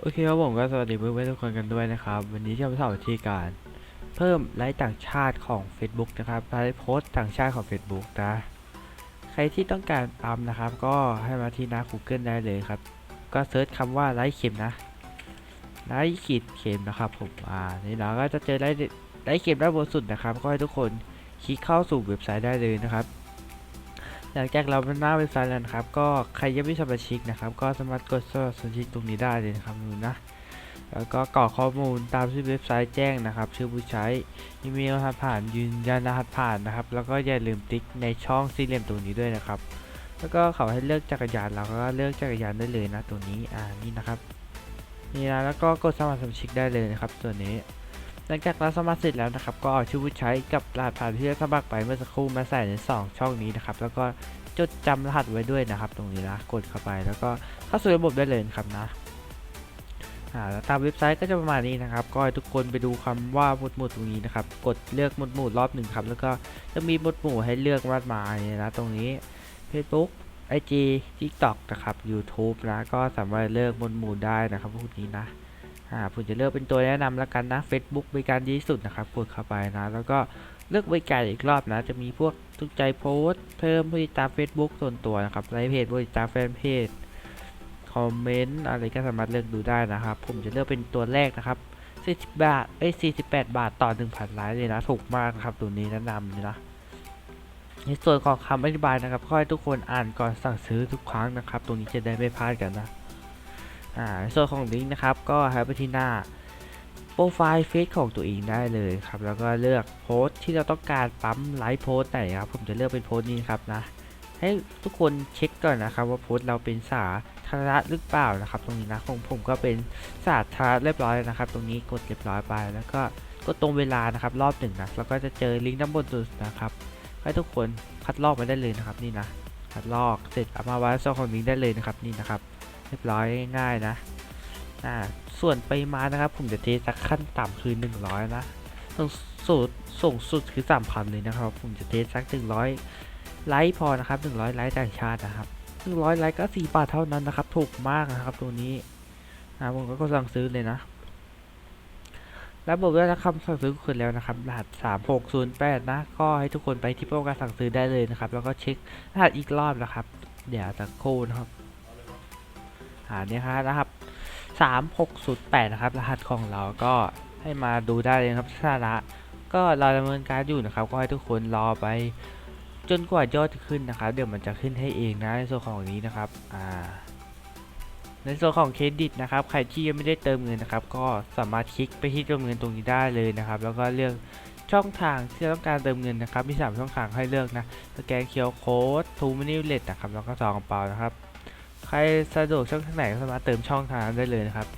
โอเคครับผมก็สวัสดีเพื่อนๆทุกคนกันด้วยนะครับ วันนี้จะมาสอนวิธีการ เพิ่มไลค์ต่างชาติของ Facebook นะครับไลค์โพสต์ต่างชาติของ Facebook นะใครที่ต้องการปั๊มนะครับ ก็ให้มาที่หน้า Google ได้เลยครับ ก็เซิร์ชคำว่าไลค์เข็มนะไลค์ขีดเข็มนะครับ ผมอ่านี่เราก็จะเจอไลค์ไลค์เข็มด้านบนสุดนะครับ ก็ให้ทุกคนคลิกเข้าสู่เว็บไซต์ได้เลยนะครับ หลังจากเราเป็นหน้าเว็บไซต์แล้วนะครับ ก็ใครยังไม่สมาชิกนะครับ ก็สามารถกดสมัครสมาชิกตรงนี้ได้เลยนะครับดูนะ แล้วก็กรอกข้อมูลตามที่เว็บไซต์แจ้งนะครับ ชื่อผู้ใช้อีเมลรหัสผ่านยืนยันรหัสผ่านนะครับ แล้วก็อย่าลืมติ๊กในช่องสี่เหลี่ยมตรงนี้ด้วยนะครับ แล้วก็เขาให้เลือกจักรยานเราก็เลือกจักรยานได้เลยนะตรงนี้อ่านี่นะครับนี่นะแล้วก็กดสมัครสมาชิกได้เลยนะครับส่วนนี้ หลังจากเราสมัครเสร็จแล้วนะครับ ก็เอาชื่อผู้ใช้กับรหัสผ่านที่ได้สมัครไปเมื่อสักครู่มาใส่ในสองช่องนี้นะครับ แล้วก็จดจำรหัสไว้ด้วยนะครับ ตรงนี้นะกดเข้าไปแล้วก็เข้าสู่ระบบได้เลยนะครับนะาแล้วตามเว็บไซต์ก็จะประมาณนี้นะครับ ก็ให้ทุกคนไปดูคำว่าหมวดหมู่ตรงนี้นะครับ กดเลือกหมวดหมู่รอบหนึ่งครับ แล้วก็จะมีหมวดหมู่ให้เลือกมากมายนะตรงนี้ Facebook IG TikTok นะครับ YouTube นะ ก็สามารถเลือกหมวดหมู่ได้นะครับพวกนี้นะ อ่าผมจะเลือกเป็นตัวแนะนำแล้วกันนะ Facebook บริการดีที่สุดนะครับกดเข้าไปนะ แล้วก็เลือกบริการอีกรอบนะ จะมีพวกทุกใจโพสเพิ่มผู้ติดตาม Facebook ส่วนตัวนะครับไลค์เพจผู้ติดตามแฟนเพจคอมเมนต์อะไรก็สามารถเลือกดูได้นะครับ ผมจะเลือกเป็นตัวแรกนะครับ40บาทเอ้ย48 บาทต่อ1,000ไลค์เลยนะ ถูกมากนะครับตัวนี้แนะนำนะในส่วนของคำอธิบายนะครับ ขอให้ทุกคนอ่านก่อนสั่งซื้อทุกครั้งนะครับ ตรงนี้จะได้ไม่พลาดกันนะ อ่าส่วนของลิงก์นะครับ ก็ให้ไปที่หน้าโปรไฟล์เฟซของตัวเองได้เลยครับ แล้วก็เลือกโพสต์ที่เราต้องการปั๊มไลค์โพสต์ไหนครับ ผมจะเลือกเป็นโพสต์นี้ครับนะ ให้ทุกคนเช็คก่อนนะครับ ว่าโพสต์เราเป็นสาธารณะหรือเปล่านะครับ ตรงนี้นะของผมก็เป็นสาธารณะเรียบร้อยแล้วนะครับ ตรงนี้กดเรียบร้อยไป แล้วก็กดตรงเวลานะครับ รอบหนึ่งนะแล้วก็จะเจอลิงก์ด้านบนสุดนะครับ ให้ทุกคนคัดลอกมาได้เลยนะครับนี่นะคัดลอกเสร็จเอามาไว้ช่องของลิงก์ได้เลยนะครับนี่นะครับ เรียบร้อยง่ายๆนะอ่าส่วนไปมานะครับ ผมจะเทสักขั้นต่ำคือ 100 นะสูงสุดสูงสุดคือ3,000เลยนะครับ ผมจะเทสัก 100 ไลค์พอนะครับ 100 ไลค์ต่างชาตินะครับ 100 ไลค์ก็ 4 บาทเท่านั้นนะครับ ถูกมากนะครับตัวนี้นะผมก็สั่งซื้อเลยนะแล้วบอกด้วยนะครับสั่งซื้อคืนแล้วนะครับ รหัส 3608 นะ ก็ให้ทุกคนไปที่โปรแการสั่งซื้อได้เลยนะครับ แล้วก็เช็ครหัสอีกรอบนะครับ เดี๋ยวจะโค้ดนะครับ หาเนี่ครับนะครับ 3608 นะครับ รหัสของเราก็ให้มาดูได้เลยครับสาระก็เราดำเนินการอยู่นะครับ ก็ให้ทุกคนรอไป จนกว่ายอดจะขึ้นนะครับ เดี๋ยวมันจะขึ้นให้เองนะในส่วนของนี้นะครับอ่าในส่วนของเครดิตนะครับ ใครที่ยังไม่ได้เติมเงินนะครับ ก็สามารถคลิกไปที่เติมเงินตรงนี้ได้เลยนะครับ แล้วก็เลือกช่องทางที่ต้องการเติมเงินนะครับ มี 3 ช่องทางให้เลือกนะ สแกนเคียวโค้ดทูมินิเลตนะครับ แล้วก็ซองกระเป๋านะครับ ใครสะดวกช่องทางไหนก็สามารถเติมช่องทางนั้นได้เลยนะครับ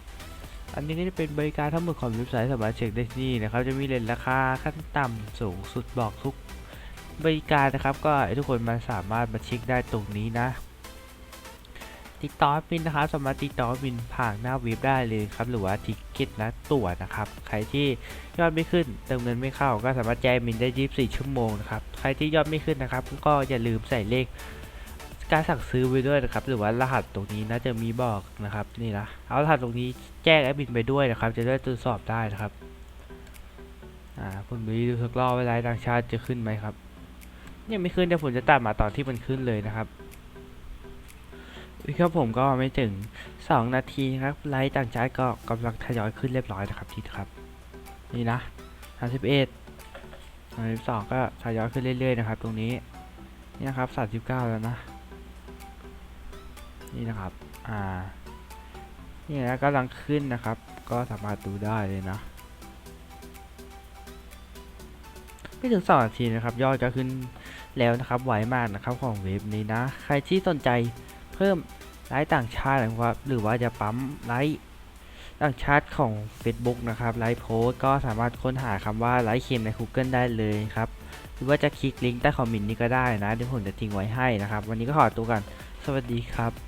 อันนี้ก็จะเป็นบริการทั้งหมดของเว็บไซต์สามารถเช็คได้ที่นี่นะครับ จะมีเลทราคาขั้นต่ำสูงสุดบอกทุกบริการนะครับ ก็ทุกคนมาสามารถมาเช็คได้ตรงนี้นะ ติดต่อบินนะครับสามารถติดต่อบินผ่านหน้าเว็บได้เลยครับ หรือว่าทิกเก็ตนะตั๋วนะครับ ใครที่ยอดไม่ขึ้นเติมเงินไม่เข้า ก็สามารถแจ้งบินได้ 24 ชั่วโมงนะครับ ใครที่ยอดไม่ขึ้นนะครับ ก็อย่าลืมใส่เลข การสั่งซื้อไว้ด้วยนะครับ หรือว่ารหัสตรงนี้น่าจะมีบอกนะครับนี่นะเอารหัสตรงนี้แจ้งแอดมินไปด้วยนะครับ จะได้ตรวจสอบได้นะครับอ่าผมดูดูสักรอบเวลาต่างชาติจะขึ้นไหมครับยังไม่ขึ้นเดี๋ยวผมจะตัดมาตอนที่มันขึ้นเลยนะครับครับผมก็ไม่ถึง 2 นาทีครับไลท์ต่างชาติก็กำลังทยอยขึ้นเรียบร้อยนะครับทีครับ นี่นะ31 32ก็ทยอยขึ้นเรื่อยๆนะครับ ตรงนี้นี่นะครับ39 แล้วนะ นี่นะครับ อ่า นี่นะกำลังขึ้นนะครับ ก็สามารถดูได้เลยนะ ไม่ถึงสองนาทีนะครับ ยอดก็ขึ้นแล้วนะครับไวมากนะครับของเว็บนี้นะ ใครที่สนใจเพิ่มไลค์ต่างชาตินะครับ หรือว่าจะปั๊มไลค์ต่างชาติของ Facebook นะครับไลค์โพสก็สามารถค้นหาคำว่าไลค์เค็มใน Google ได้เลยครับ หรือว่าจะคลิกลิงก์ใต้คอมเมนต์นี้ก็ได้นะ เดี๋ยวผมจะทิ้งไว้ให้นะครับ วันนี้ก็ขอตัวกัน สวัสดีครับ